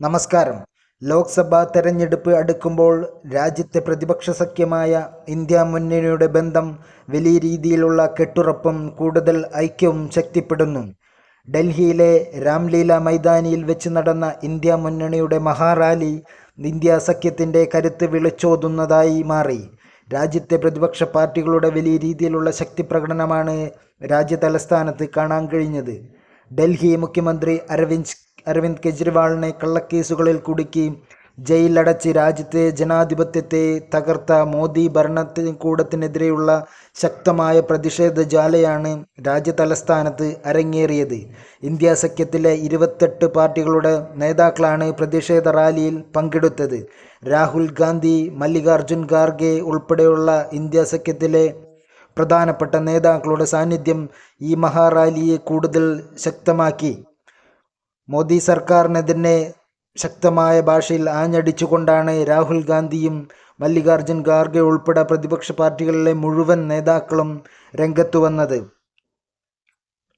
നമസ്കാരം. ലോക്സഭാ തെരഞ്ഞെടുപ്പ് അടുക്കുമ്പോൾ രാജ്യത്തെ പ്രതിപക്ഷ സഖ്യമായ ഇന്ത്യ മുന്നണിയുടെ ബന്ധം വലിയ രീതിയിലുള്ള കെട്ടുറപ്പും കൂടുതൽ ഐക്യവും ശക്തിപ്പെടുന്നു. ഡൽഹിയിലെ രാംലീല മൈതാനിയിൽ വെച്ച് നടന്ന ഇന്ത്യ മുന്നണിയുടെ മഹാറാലി ഇന്ത്യ സഖ്യത്തിന്റെ കരുത്ത് വിളിച്ചോതുന്നതായി മാറി. രാജ്യത്തെ പ്രതിപക്ഷ പാർട്ടികളുടെ വലിയ രീതിയിലുള്ള ശക്തി പ്രകടനമാണ് രാജ്യതലസ്ഥാനത്ത് കാണാൻ കഴിഞ്ഞത്. ഡൽഹി മുഖ്യമന്ത്രി അരവിന്ദ് അരവിന്ദ് കെജ്രിവാളിനെ കള്ളക്കേസുകളിൽ കുടുക്കി ജയിലടച്ച് രാജ്യത്തെ ജനാധിപത്യത്തെ തകർത്ത മോദി ഭരണകൂടത്തിനെതിരെയുള്ള ശക്തമായ പ്രതിഷേധ ജ്വാലയാണ് രാജ്യ തലസ്ഥാനത്ത് അരങ്ങേറിയത്. ഇന്ത്യ സഖ്യത്തിലെ ഇരുപത്തെട്ട് പാർട്ടികളുടെ നേതാക്കളാണ് പ്രതിഷേധ റാലിയിൽ പങ്കെടുത്തത്. രാഹുൽ ഗാന്ധി മല്ലികാർജുൻ ഖാർഗെ ഉൾപ്പെടെയുള്ള ഇന്ത്യ സഖ്യത്തിലെ പ്രധാനപ്പെട്ട നേതാക്കളുടെ സാന്നിധ്യം ഈ മഹാറാലിയെ കൂടുതൽ ശക്തമാക്കി. മോദി സർക്കാരിനെതിരെ ശക്തമായ ഭാഷയിൽ ആഞ്ഞടിച്ചുകൊണ്ടാണ് രാഹുൽ ഗാന്ധിയും മല്ലികാർജുൻ ഖാർഗെ ഉൾപ്പെടെ പ്രതിപക്ഷ പാർട്ടികളിലെ മുഴുവൻ നേതാക്കളും രംഗത്തു വന്നത്.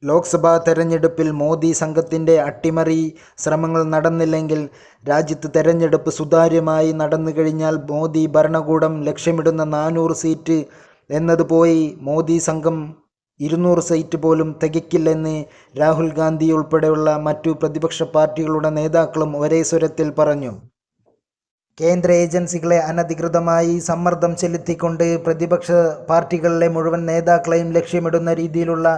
ലോക്സഭാ തെരഞ്ഞെടുപ്പിൽ മോദി സംഘത്തിന്റെ അട്ടിമറി ശ്രമങ്ങൾ നടന്നില്ലെങ്കിൽ രാജ്യത്ത് തെരഞ്ഞെടുപ്പ് സുതാര്യമായി നടന്നു കഴിഞ്ഞാൽ മോദി ഭരണകൂടം ലക്ഷ്യമിടുന്ന നാനൂറ് സീറ്റ് എന്നതുപോയി മോദി സംഘം ഇരുന്നൂറ് സീറ്റ് പോലും തികയ്ക്കില്ലെന്ന് രാഹുൽ ഗാന്ധി ഉൾപ്പെടെയുള്ള മറ്റു പ്രതിപക്ഷ പാർട്ടികളുടെ നേതാക്കളും ഒരേ സ്വരത്തിൽ പറഞ്ഞു. കേന്ദ്ര ഏജൻസികളെ അനധികൃതമായി സമ്മർദ്ദം ചെലുത്തിക്കൊണ്ട് പ്രതിപക്ഷ പാർട്ടികളിലെ മുഴുവൻ നേതാക്കളെയും ലക്ഷ്യമിടുന്ന രീതിയിലുള്ള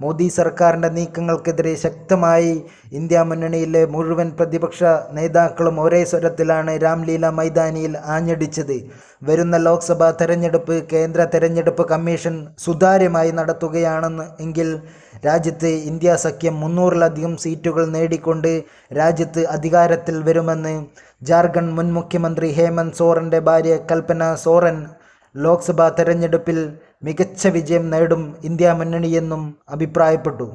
മോദി സർക്കാരിന്റെ നീക്കങ്ങൾക്കെതിരെ ശക്തമായി ഇന്ത്യ മുന്നണിയിലെ മുഴുവൻ പ്രതിപക്ഷ നേതാക്കളും ഒരേ സ്വരത്തിലാണ് രാംലീല മൈതാനിയിൽ ആഞ്ഞടിച്ചത്. വരുന്ന ലോക്സഭാ തെരഞ്ഞെടുപ്പ് കേന്ദ്ര തെരഞ്ഞെടുപ്പ് കമ്മീഷൻ സുതാര്യമായി നടത്തുകയാണെന്ന് എങ്കിൽ രാജ്യത്ത് ഇന്ത്യ സഖ്യം മുന്നൂറിലധികം സീറ്റുകൾ നേടിക്കൊണ്ട് രാജ്യത്ത് അധികാരത്തിൽ വരുമെന്ന് ജാർഖണ്ഡ് മുൻ മുഖ്യമന്ത്രി ഹേമന്ത് സോറന്റെ ഭാര്യ കൽപ്പന സോറൻ ലോക്സഭാ തെരഞ്ഞെടുപ്പിൽ മികച്ച വിജയം നേടും ഇന്ത്യ മുന്നണിയെന്നും അഭിപ്രായപ്പെട്ടു.